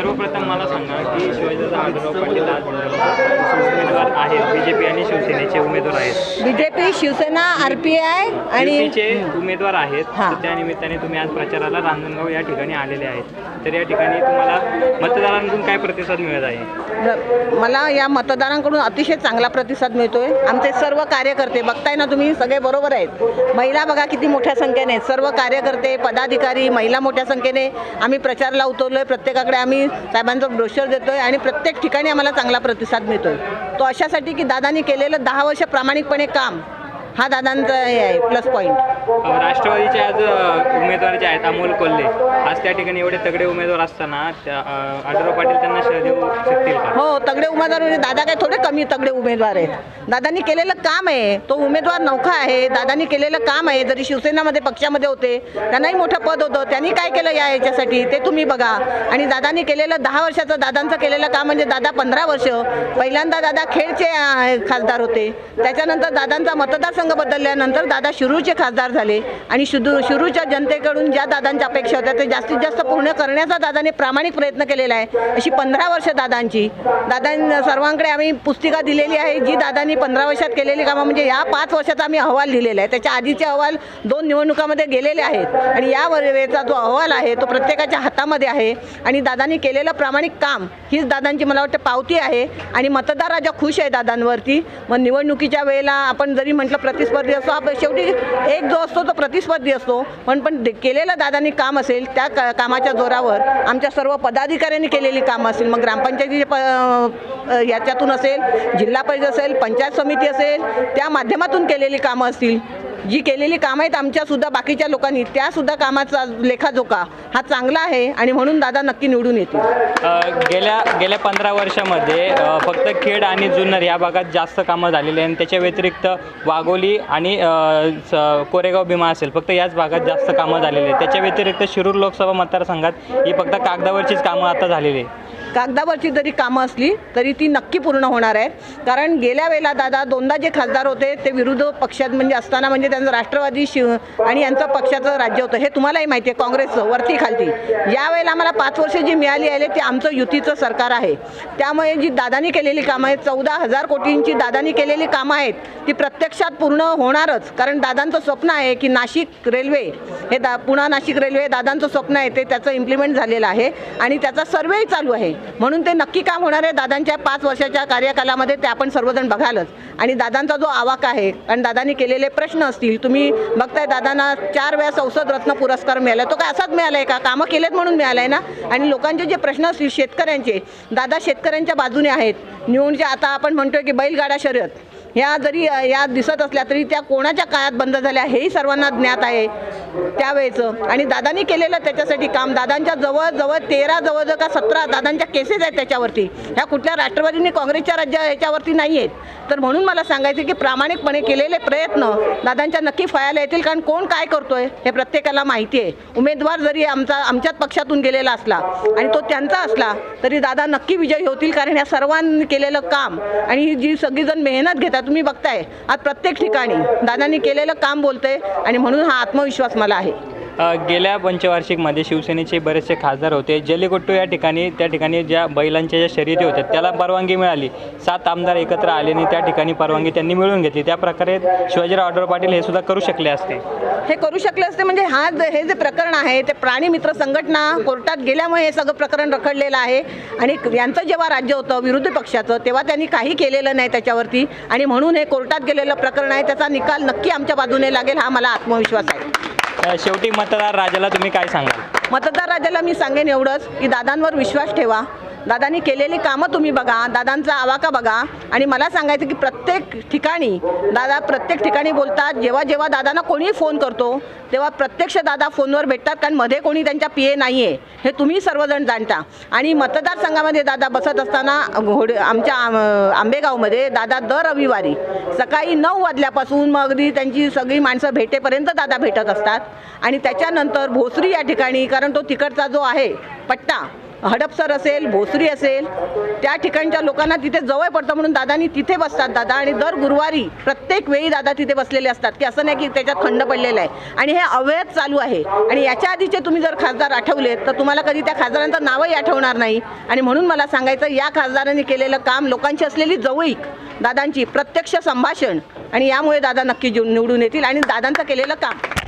सर्वप्रथम मला सांगा की शिवाजीचा आढळराव पाटील आज उमेदवार आहेत. बीजेपी आणि शिवसेनेचे उमेदवार आहेत. BJP Shivsena R P I आणि युतीचे उमेदवार आहेत. हां. तर त्या निमित्ताने तुम्ही आज प्रचाराला रांजणगाव या ठिकाणी आलेले आहेत. तर या ठिकाणी तुम्हाला मतदारांकडून काय प्रतिसाद मिळत आहे? मला या मतदारांकडून अतिशय चांगला प्रतिसाद मिळतोय. आमचे सर्व कार्यकर्ते बघताय ना तुम्ही सगळे बरोबर आहेत. महिला बघा किती मोठ्या संख्येने आहेत. सर्व कार्यकर्ते पदाधिकारी महिला मोठ्या संख्येने आम्ही प्रचाराला उतरलोय. प्रत्येकाकडे आम्ही साहेबांचं ब्रोशर देतोय आणि प्रत्येक ठिकाणी आम्हाला चांगला प्रतिसाद मिळतोय. तो अशासाठी की दादानी केलेलं दहा वर्ष प्रामाणिकपणे काम. हा दादांचा हे आहे प्लस पॉईंट राष्ट्रवादीचे आज अ, उमेदवार जे आहेत अमोल कोल्हे आज त्या ठिकाणी एवढे तगडे उमेदवार असताना त्या, अ, आढळराव पाटील त्यांना शह देऊ शकतील का? हो तगडे उमेदवार म्हणजे दादा काय थोडे कमी तगडे उमेदवार आहेत. दादांनी केलेलं काम आहे तो उमेदवार नौका आहे दादांनी केलेलं काम आहे जरी शिवसेनामध्ये पक्षामध्ये होते त्यांनाही मोठं पद होतं त्यांनी काय केलं या याच्यासाठी ते तुम्ही बघा. आणि दादांनी केलेलं दहा वर्षाचं दादांचं केलेलं काम म्हणजे दादा पंधरा वर्ष. पहिल्यांदा दादा खेडचे अं, खासदार होते. त्याच्यानंतर दादांचा मतदारसंघ बदलल्यानंतर दादा शिरूरचे खासदार झाले. आणि शिदू शिरूरच्या जनतेकडून ज्या दादांच्या अपेक्षा होत्या ते जास्तीत जास्त पूर्ण करण्याचा दादाने प्रामाणिक प्रयत्न केलेला आहे. अशी पंधरा वर्ष दादांची. दादां सर्वांकडे आम्ही पुस्तिका दिलेली आहे जी दादांनी पंधरा वर्षात केलेली कामं म्हणजे या पाच वर्षाचा आम्ही अहवाल लिहिलेला आहे. त्याच्या आधीचे अहवाल दोन निवडणुकामध्ये गेलेले आहेत. आणि या वेळेचा जो अहवाल आहे तो प्रत्येकाच्या हातामध्ये आहे. आणि दादांनी केलेलं प्रामाणिक काम हीच दादांची मला वाटतं पावती आहे. आणि मतदार राजा खुश आहे दादांवरती. मग निवडणुकीच्या वेळेला आपण जरी म्हटलं प्रतिस्पर्धी असतो. आपण शेवटी एक जो असतो तो प्रतिस्पर्धी असतो. पण पण दे- केलेलं दादांनी काम असेल त्या का कामाच्या जोरावर आमच्या सर्व पदाधिकाऱ्यांनी केलेली कामं असेल. मग ग्रामपंचायतीचे प याच्यातून असेल जिल्हा परिषद असेल पंचायत समिती असेल त्या माध्यमातून केलेली कामं असतील. जी केलेली कामं आहेत आमच्यासुद्धा बाकीच्या लोकांनी त्यासुद्धा कामाचा लेखाजोखा हा चांगला आहे आणि म्हणून दादा नक्की निवडून येतील. गेल्या गेल्या पंधरा वर्षामध्ये फक्त खेड आणि जुन्नर या भागात जास्त कामं झालेली आहे आणि त्याच्या व्यतिरिक्त वाघोली आणि स- कोरेगाव भीमा असेल फक्त याच भागात जास्त कामं झालेली आहेत. त्याच्या व्यतिरिक्त शिरूर लोकसभा मतदारसंघात ही फक्त कागदावरचीच कामं आता झालेली आहे कागदावरची जरी कामं असली तरी ती नक्की पूर्ण होणार आहेत कारण गेल्या वेळेला दादा दोनदा जे खासदार होते ते विरुद्ध पक्षात म्हणजे असताना म्हणजे त्यांचं राष्ट्रवादी शिव आणि यांचं पक्षाचं राज्य होतं. हे तुम्हालाही माहिती आहे काँग्रेसचं वरती खालती. यावेळेला आम्हाला पाच वर्ष जी मिळाली आहे ते आमचं युतीचं सरकार आहे. त्यामुळे जी दादानी केलेली कामं आहेत चौदा हजार कोटींची दादानी केलेली कामं आहेत ती प्रत्यक्षात पूर्ण होणारच. कारण दादांचं स्वप्न आहे की नाशिक रेल्वे हे दा पुणा नाशिक रेल्वे दादांचं स्वप्न आहे ते त्याचं इम्प्लिमेंट झालेलं आहे. आणि त्याचा सर्वेही चालू आहे. म्हणून ते नक्की काम होणार आहे. दादांच्या पाच वर्षाच्या कार्यकालामध्ये ते आपण सर्वजण बघालच. आणि दादांचा जो आवाका आहे आणि दादांनी केलेले प्रश्न असतील तुम्ही बघताय दादांना चार वेळा संसद रत्न पुरस्कार मिळाला. तो काय असाच मिळाला आहे का? कामं केलेत म्हणून मिळालं आहे ना? आणि लोकांचे जे प्रश्न असतील शेतकऱ्यांचे दादा शेतकऱ्यांच्या बाजूने आहेत. निवडणुकीच्या आता आपण म्हणतोय की बैलगाडा शर्यत. ह्या जरी या दिसत असल्या तरी त्या कोणाच्या काळात बंद झाल्या हेही सर्वांना ज्ञात आहे त्यावेळेचं. आणि दादांनी केलेलं त्याच्यासाठी काम दादांच्या जवळजवळ तेरा जवळजवळ का सतरा दादांच्या केसेस आहेत त्याच्यावरती. ह्या कुठल्या राष्ट्रवादीने काँग्रेसच्या राज्या याच्यावरती नाही आहेत. तर म्हणून मला सांगायचं की प्रामाणिकपणे केलेले प्रयत्न दादांच्या नक्की फळायला येतील कारण कोण काय करतोय हे प्रत्येकाला माहिती आहे. उमेदवार जरी आमचा आमच्याच पक्षातून गेलेला असला आणि तो त्यांचा असला तरी दादा नक्की विजयी होतील कारण ह्या सर्वांनी केलेलं काम आणि ही जी सगळीजण मेहनत घेतात आता तुम्ही बघताय आज प्रत्येक ठिकाणी दादांनी केलेलं काम बोलतंय आणि म्हणून हा आत्मविश्वास मला आहे. गेल्या पंचवार्षिकमध्ये शिवसेनेचे बरेचसे खासदार होते. जल्लीकट्टू या ठिकाणी त्या ठिकाणी ज्या बैलांच्या ज्या शर्यती होत्या त्याला परवानगी मिळाली. सात आमदार एकत्र आले आणि त्या ठिकाणी परवानगी त्यांनी मिळवून घेतली. त्या प्रकारे शिवाजीराव आढळराव पाटील हे सुद्धा करू शकले असते. हे करू शकले असते म्हणजे हा हे जे प्रकरण आहे ते प्राणी मित्र संघटना कोर्टात गेल्यामुळे हे सगळं प्रकरण रखडलेलं आहे. आणि यांचं जेव्हा राज्य होतं विरोधी पक्षाचं तेव्हा त्यांनी काही केलेलं नाही त्याच्यावरती. आणि म्हणून हे कोर्टात गेलेलं प्रकरण आहे त्याचा निकाल नक्की आमच्या बाजूने लागेल हा मला आत्मविश्वास आहे. शेवटी मतदार राजाला तुम्ही काय सांगाल? मतदार राजाला मी सांगेन एवढंच की दादांवर विश्वास ठेवा. दादांनी केलेली कामं तुम्ही बघा दादांचा आवाका बघा. आणि मला सांगायचं की प्रत्येक ठिकाणी दादा प्रत्येक ठिकाणी बोलतात जेव्हा जेव्हा दादांना कोणी फोन करतो तेव्हा प्रत्यक्ष दादा फोनवर भेटतात कारण मध्ये कोणी त्यांच्या पी ए नाही आहे हे तुम्ही सर्वजण जाणता. आणि मतदारसंघामध्ये दादा बसत असताना घोडे आमच्या आंबेगावमध्ये दादा दर रविवारी सकाळी नऊ वाजल्यापासून मग अगदी त्यांची सगळी माणसं भेटेपर्यंत दादा भेटत असतात. आणि त्याच्यानंतर भोसरी या ठिकाणी कारण तो तिकडचा जो आहे पट्टा हडपसर असेल भोसरी असेल त्या ठिकाणच्या लोकांना तिथे जवळ पडतं म्हणून दादानी तिथे बसतात. दादा आणि दर गुरुवारी प्रत्येक वेळी दादा तिथे बसलेले असतात. की असं नाही की त्याच्यात खंड पडलेला आहे. आणि हे अवैध चालू आहे. आणि याच्या आधीचे तुम्ही जर खासदार आठवलेत तर तुम्हाला कधी त्या खासदारांचं नावही आठवणार नाही. आणि म्हणून मला सांगायचं या खासदारांनी केलेलं काम लोकांची असलेली जवळीक दादांची प्रत्यक्ष संभाषण आणि यामुळे दादा नक्की निवडून येतील आणि दादांचं केलेलं काम.